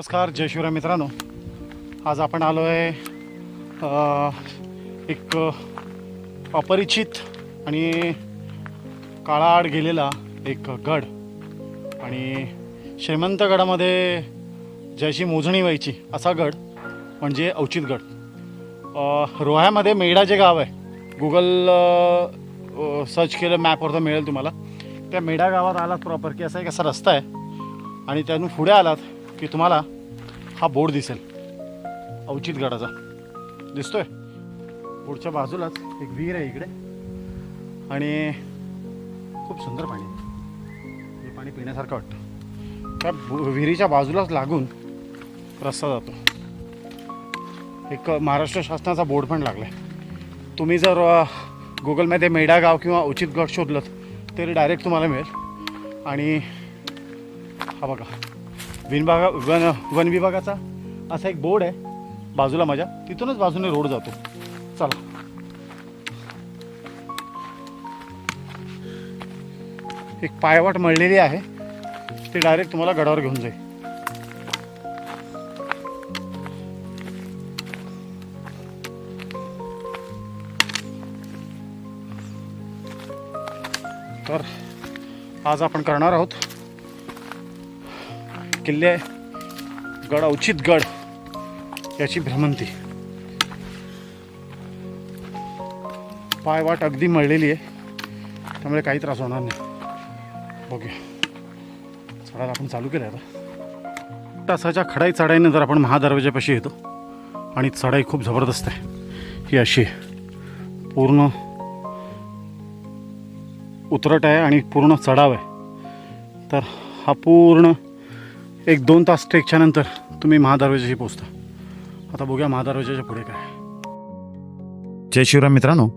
नमस्कार जय शिवराय मित्रांनो. आज आपण आलो आहे एक अपरिचित आणि काळाआड गेलेला एक गड. आणि श्रीमंत गडामध्ये मोजणी व्हायची असा गड म्हणजे अवचित गड. रोह्यामध्ये मेढा जे गाव आहे गुगल सर्च केलं मॅपवर तर मिळेल तुम्हाला. त्या मेढा गावात आलात प्रॉपर की असा एक असा रस्ता आहे. आणि त्यातून पुढे आलात की तुम्हाला हा बोर्ड दिसेल. अवचित गडाचा. दिसतोय? बोर्डच्या बाजूलाच एक विहीर आहे इकडे. आणि खूप सुंदर पाणी हे पाणी पिण्यासारखं वाटतं. त्या बु- विहिरीच्या बाजूलाच लागून रस्ता जातो. एक महाराष्ट्र शासनाचा बोर्ड पण लागला आहे तुम्ही जर गुगलमध्ये मेढा गाव किंवा उचित गड शोधलं तरी डायरेक्ट तुम्हाला मिळेल. आणि हा बघा. विनभागा वन वन विभागाचा असा एक बोर्ड आहे बाजूला माझ्या. तिथूनच बाजूने रोड जातो. चला. एक पायवाट मळलेली आहे. ती डायरेक्ट तुम्हाला गडावर घेऊन जाईल. तर आज आपण करणार आहोत किल्ले गड अवचित गड याची भ्रमंती. पायवाट अगदी मळलेली आहे त्यामुळे काही त्रास होणार नाही. ओके. चढायला आपण चालू केलं आता. तासाच्या खडाई चढाईनं जर आपण महादरवाज्यापाशी येतो आणि चढाई खूप जबरदस्त आहे ही अशी आहे. पूर्ण उतरट आहे आणि पूर्ण चढाव आहे तर हा पूर्ण एक दोन तास ट्रेकच्या नंतर तुम्ही महादरवाजाशी पोचता आता बघूया महादरवाजाच्या पुढे काय जय शिवराम मित्रांनो.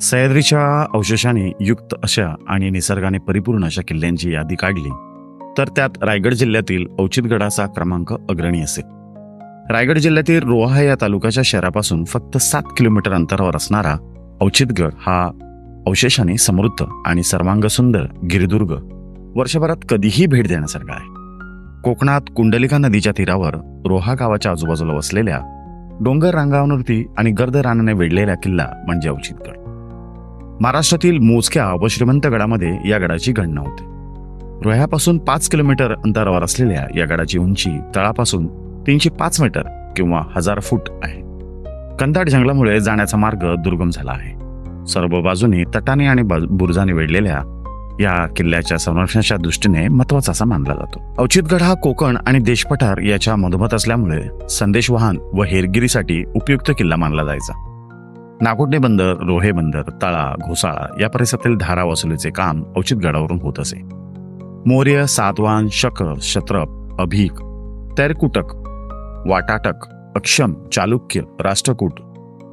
सह्याद्रीच्या अवशेषाने युक्त अशा आणि निसर्गाने परिपूर्ण अशा किल्ल्यांची यादी काढली तर त्यात रायगड जिल्ह्यातील औचितगडाचा क्रमांक अग्रणी असेल. रायगड जिल्ह्यातील रोहा या तालुक्याच्या शहरापासून फक्त सात किलोमीटर अंतरावर असणारा औचितगड हा अवशेषाने समृद्ध आणि सर्वांगसुंदर गिरिदुर्ग वर्षभरात कधीही भेट देण्यासारखा आहे. कोकणात कुंडलिका नदीच्या तीरावर रोहा गावाच्या आजूबाजूला वसलेल्या डोंगर रांगांवरती आणि गर्द रानाने वेढलेला किल्ला म्हणजे अवचितगड महाराष्ट्रातील मोजक्या व श्रीमंत गडामध्ये या गडाची गणना होते. रोह्यापासून पाच किलोमीटर अंतरावर असलेल्या या गडाची उंची तळापासून तीनशे पाच मीटर किंवा हजार फूट आहे. कंदाट जंगलामुळे जाण्याचा मार्ग दुर्गम झाला आहे. सर्व बाजूनी तटाने आणि बुरजाने बुरुजाने वेढलेल्या या किल्ल्याच्या संरक्षणाच्या दृष्टीने महत्त्वाचा असा मानला जातो. अवचितगड हा कोकण आणि देशपठार याच्या मधोमध असल्यामुळे संदेशवाहन व हेरगिरीसाठी उपयुक्त किल्ला मानला जायचा. नागोटणे बंदर रोहे बंदर तळा घोसाळा या परिसरातील धारा वसुलीचे काम अवचितगडावरून होत असे. मौर्य सातवाहन शक शत्रप अभिक तैरकुटक वाटाटक अक्षम चालुक्य राष्ट्रकूट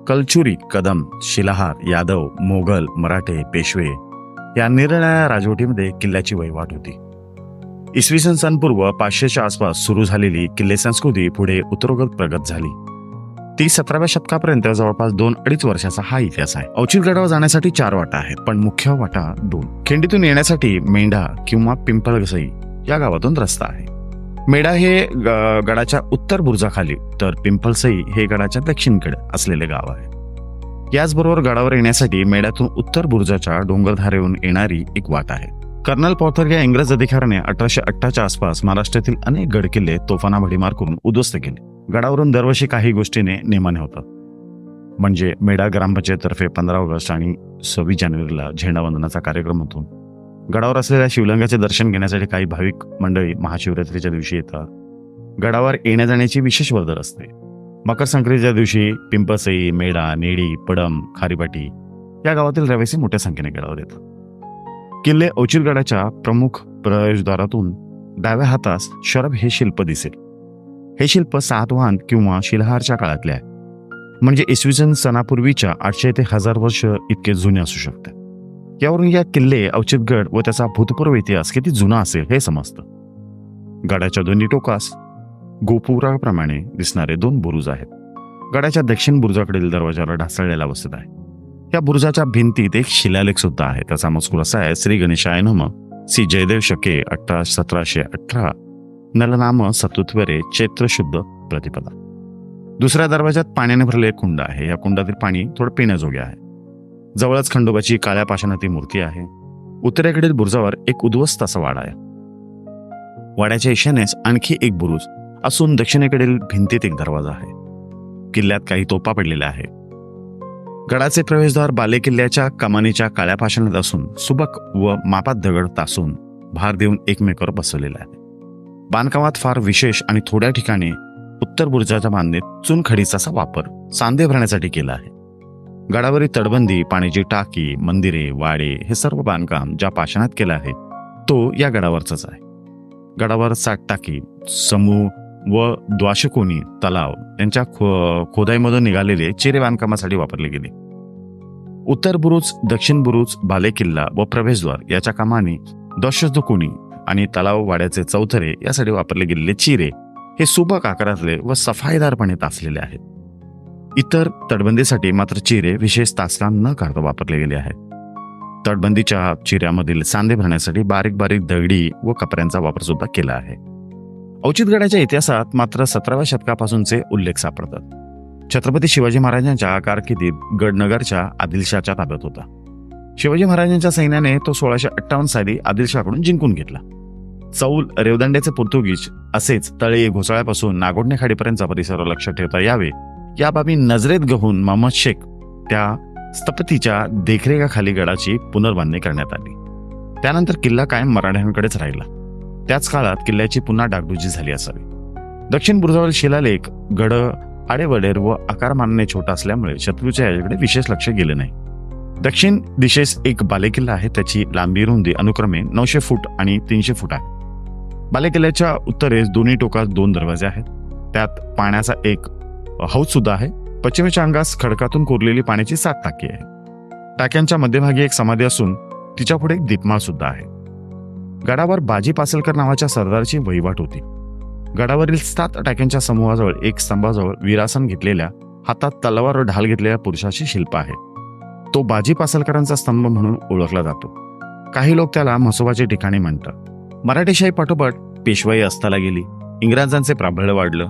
कलचुरी कदम शिलाहार यादव मोगल मराठे पेशवे या निरनिराळ्या राजवटीमध्ये किल्ल्याची वहिवाट होती. इसवी सन सनपूर्व पाचशेच्या आसपास सुरू झालेली किल्ले संस्कृती पुढे उत्तरोगत प्रगत झाली. ती सतराव्या शतकापर्यंत जवळपास दोन अडीच वर्षाचा हा इतिहास आहे. औचितगडावर जाण्यासाठी चार वाटा आहेत पण मुख्य वाटा दोन. खिंडीतून येण्यासाठी मेंढा किंवा पिंपळगसई या गावातून रस्ता आहे. मेढा हे ग- गडाच्या उत्तर बुर्जाखाली तर पिंपळसई हे गडाच्या दक्षिणकडे असलेले गाव आहे. याचबरोबर गडावर येण्यासाठी मेढ्यातून उत्तर बुर्जाच्या डोंगरधारेहून येणारी एक वाट आहे. कर्नल पॉथर या इंग्रज अधिकाऱ्याने अठराशे अठ्ठाच्या आसपास महाराष्ट्रातील अनेक गडकिल्ले तोफाना भडीमार करून उद्ध्वस्त केले. गडावरून दरवर्षी काही गोष्टीने नेमाने होतात. म्हणजे मेढा ग्रामपंचायततर्फे पंधरा ऑगस्ट आणि सव्वीस जानेवारीला झेंडावंदनाचा कार्यक्रम होतो. गडावर असलेल्या शिवलिंगाचे दर्शन घेण्यासाठी काही भाविक मंडळी महाशिवरात्रीच्या दिवशी येतात. गडावर येण्या जाण्याची विशेष वर्दळ असते. मकर संक्रांतीच्या दिवशी पिंपसई मेढा नेडी पडम खारीपाटी या गावातील रहिवासी मोठ्या संख्येने गडावर येतात. किल्ले औचितगडाच्या प्रमुख प्रवेशद्वारातून डाव्या हातास शरभ हे शिल्प दिसेल. हे शिल्प सातवाहन किंवा शिलहारच्या काळातले आहे. म्हणजे इसवी सन सणापूर्वीच्या आठशे ते हजार वर्ष इतके जुने असू शकते. यावरून या किल्ले अवचितगड व त्याचा भूतपूर्व इतिहास किती जुना असेल हे समजतं. गडाच्या दोन्ही टोकास गोपुराप्रमाणे दिसणारे दोन बुरुज आहेत. गडाच्या दक्षिण बुरुजाकडील दरवाजाला ढासळलेला बसत आहे. या बुरुजाच्या भिंतीत एक शिलालेख सुद्धा आहे. त्याचा मजकूर असा आहे श्री गणेशाय नम सी जयदेव शके अठरा सतराशे अठरा नलनाम सतुत्वरे चैत्र शुद्ध प्रतिपदा. दुसऱ्या दरवाजात पाण्याने भरले एक कुंड आहे. या कुंडातील पाणी थोडं पिण्याजोगे आहे. जवळच खंडोबाची काळ्या पाषाणाती मूर्ती आहे. उत्तरेकडील बुरुजावर एक उद्ध्वस्त असा वाडा आहे. वाड्याच्या ईशान्येस आणखी एक बुरुज असून दक्षिणेकडील भिंतीत एक दरवाजा आहे. किल्ल्यात काही तोपा पडलेल्या आहे गडाचे प्रवेशद्वार बाले किल्ल्याच्या कमानीच्या काळ्या पाषाणात असून सुबक व मापात दगड तासून भार देऊन एकमेकावर बसवलेला आहे. बांधकामात फार विशेष आणि थोड्या ठिकाणी उत्तर बुर्जाच्या बांधणीत चुनखडीचा वापर सांदे भरण्यासाठी केला आहे. गडावरील तडबंदी पाण्याची टाकी मंदिरे वाडे हे सर्व बांधकाम ज्या पाषाणात केलं आहे तो या गडावरचाच आहे. गडावर सात टाकी समूह व द्वाशकोनी तलाव यांच्या खो खोदाईमधून निघालेले चिरे बांधकामासाठी वापरले गेले. उत्तर बुरुज दक्षिण बुरुज बाले किल्ला व प्रवेशद्वार याच्या कामाने दशकोनी आणि तलाव वाड्याचे चौथरे यासाठी वापरले गेलेले चिरे हे सुबक आकारातले व सफाईदारपणे तासलेले आहेत. इतर तटबंदीसाठी मात्र चिरे विशेष तासकाम न करता वापरले गेले आहेत. तटबंदीच्या चिऱ्यामधील सांधे भरण्यासाठी बारीक बारीक दगडी व कपड्यांचा वापर सुद्धा केला आहे. औचितगडाच्या इतिहासात मात्र सतराव्या शतकापासूनचे उल्लेख सापडतात. छत्रपती शिवाजी महाराजांच्या कारकिर्दीत गडनगरच्या आदिलशाच्या ताब्यात होता. शिवाजी महाराजांच्या सैन्याने तो सोळाशे अठ्ठावन्न साली आदिलशाकडून जिंकून घेतला. चौल रेवदंड्याचे पोर्तुगीज असेच तळे घोसाळ्यापासून नागोडणे खाडीपर्यंतचा परिसर लक्ष ठेवता यावे या बाबी नजरेत गहून मोहम्मद शेख त्या स्थपतीच्या देखरेखाखाली गडाची पुनर्बांधणी करण्यात आली. त्यानंतर किल्ला कायम मराठ्यांकडेच राहिला. त्याच काळात किल्ल्याची पुन्हा डागडुजी झाली असावी. दक्षिण बुरुजावरील शिलालेख गड आडेवडेर व आकारमानाने छोटा असल्यामुळे शत्रूच्या याकडे विशेष लक्ष गेले नाही. दक्षिण दिशेस एक बालेकिल्ला आहे त्याची लांबी रुंदी अनुक्रमे नऊशे फूट आणि तीनशे फूट आहे. बालेकिल्ल्याच्या उत्तरेस दोन्ही टोकात दोन दरवाजे आहेत. त्यात पाण्याचा एक हौद सुद्धा आहे. पश्चिमेच्या अंगास खडकातून कोरलेली पाण्याची सात टाकी आहे. टाक्यांच्या मध्यभागी एक समाधी असून तिच्या पुढे एक दीपमाळ सुद्धा आहे. गडावर बाजी पासलकर नावाच्या सरदारची वहिवाट होती. गडावरील सात टाक्यांच्या समूहाजवळ एक स्तंभाजवळ विरासन घेतलेल्या हातात तलवार व ढाल घेतलेल्या पुरुषाची शिल्प आहे. तो बाजी पासलकरांचा स्तंभ म्हणून ओळखला जातो. काही लोक त्याला म्हसोबाचे ठिकाणी म्हणतात. मराठीशाही पाठोपाठ पेशवाई अस्ताला गेली. इंग्रजांचे प्राबल्य वाढलं.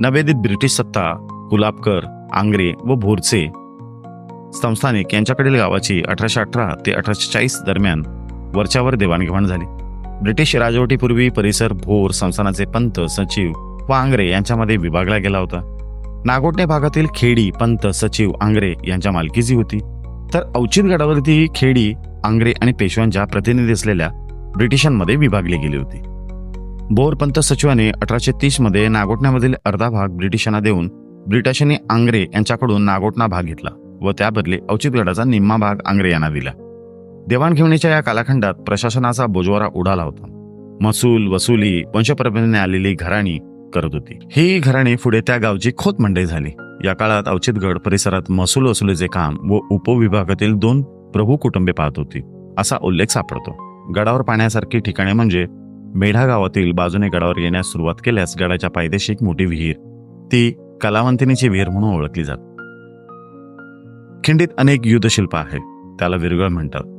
नवेदित ब्रिटिश सत्ता गुलाबकर आंग्रे व भोरचे संस्थानिक यांच्याकडील गावाची अठराशे अठरा ते अठराशे चाळीस दरम्यान वरच्यावर देवाणघेवाण झाली. ब्रिटिश राजवटीपूर्वी परिसर भोर संस्थानाचे पंत सचिव व आंग्रे यांच्यामध्ये विभागला गेला होता. नागोटणे भागातील खेडी पंत सचिव आंग्रे यांच्या मालकीची होती. तर औचित गडावरती खेडी आंग्रे आणि पेशव्यांच्या प्रतिनिधी असलेल्या ब्रिटिशांमध्ये विभागली गेली होती. बोर पंत सचिवाने अठराशे तीसमध्ये नागोटण्यामधील अर्धा भाग ब्रिटिशांना देऊन ब्रिटिशांनी आंग्रे यांच्याकडून नागोटणा भाग घेतला व त्याबदले औचितगडाचा निम्मा भाग आंग्रे यांना दिला. देवाणघेवणीच्या या कालखंडात प्रशासनाचा बोजवारा उडाला होता. महसूल वसुली वंशपरंपरेने आलेली घराणी करत होती. ही घराणी पुढे त्या गावची खोत मंडई झाली. या काळात औचितगड परिसरात महसूल वसुलीचे काम व उपविभागातील दोन प्रभू कुटुंबे पाहत होती असा उल्लेख सापडतो. गडावर पाहण्यासारखी ठिकाणे म्हणजे मेढा गावातील बाजूने गडावर येण्यास सुरुवात केल्यास गडाच्या पायदेशी एक मोठी विहीर. ती कलावंतिनीची विहीर म्हणून ओळखली जात. खिंडीत अनेक युद्धशिल्प आहेत त्याला विरगळ म्हणतात.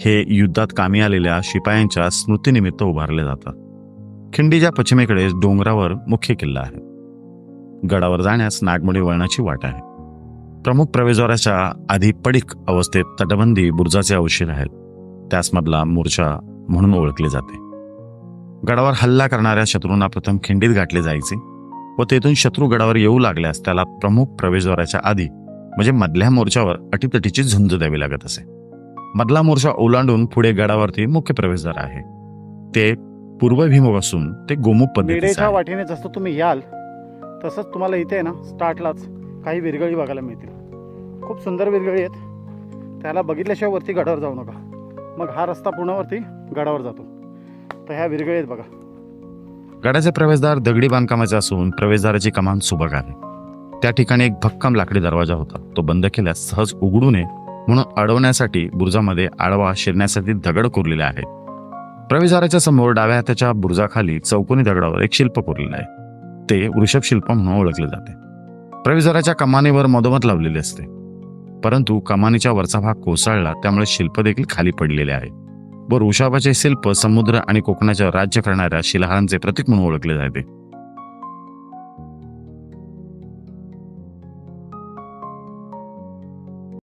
हे युद्धात कामी आलेल्या शिपायांच्या स्मृतीनिमित्त उभारले जातात. खिंडीच्या पश्चिमेकडे डोंगरावर मुख्य किल्ला आहे. गडावर जाण्यास नागमोडी वळणाची वाट आहे. प्रमुख प्रवेशद्वाराच्या आधी पडीक अवस्थेत तटबंदी बुर्जाचे अवशेष आहेत. त्यासमधला मोर्चा म्हणून ओळखले जाते. गडावर हल्ला करणाऱ्या शत्रूंना प्रथम खिंडीत गाठले जायचे व तेथून शत्रू गडावर येऊ लागल्यास त्याला प्रमुख प्रवेशद्वाराच्या आधी म्हणजे मधल्या मोर्चावर अटीतटीची झुंज द्यावी लागत असे. मधला मोर्चा ओलांडून पुढे गडावरती मुख्य प्रवेशद्वार आहे. ते पूर्वभिमुख असून ते गोमुख पद्धतीचे मेढेच्या आहे. वाटेने जसं तुम्ही याल तसंच तुम्हाला इथे आहे ना स्टार्टलाच काही विरगळी बघायला मिळतील. खूप सुंदर विरगळी आहेत. त्याला बघितल्याशिवाय वरती गडावर जाऊ नका. मग हा रस्ता पुन्हा वरती गडावर जातो. तर ह्या विरगळी आहेत बघा. गडाचे प्रवेशद्वार दगडी बांधकामाचे असून प्रवेशद्वाराची कमान सुबक आहे. त्या ठिकाणी एक भक्कम लाकडी दरवाजा होता. तो बंद केल्यास सहज उघडू नये म्हणून अडवण्यासाठी बुरुजामध्ये आडवा शिरण्यासाठी दगड कोरलेले आहेत. प्रवेशद्वाराच्या समोर डाव्या हाताच्या बुरुजाखाली चौकोनी दगडावर एक शिल्प कोरलेलं आहे. ते वृषभ शिल्प म्हणून ओळखले जाते. प्रवेशद्वाराच्या कमानीवर मधोमध लावलेले असते. परंतु कमानीच्या वरचा भाग कोसळला त्यामुळे शिल्प देखील खाली पडलेले आहे. व वृषभाचे शिल्प समुद्र आणि कोकणाच्या राज्य करणाऱ्या शिलाहारांचे प्रतीक म्हणून ओळखले जाते.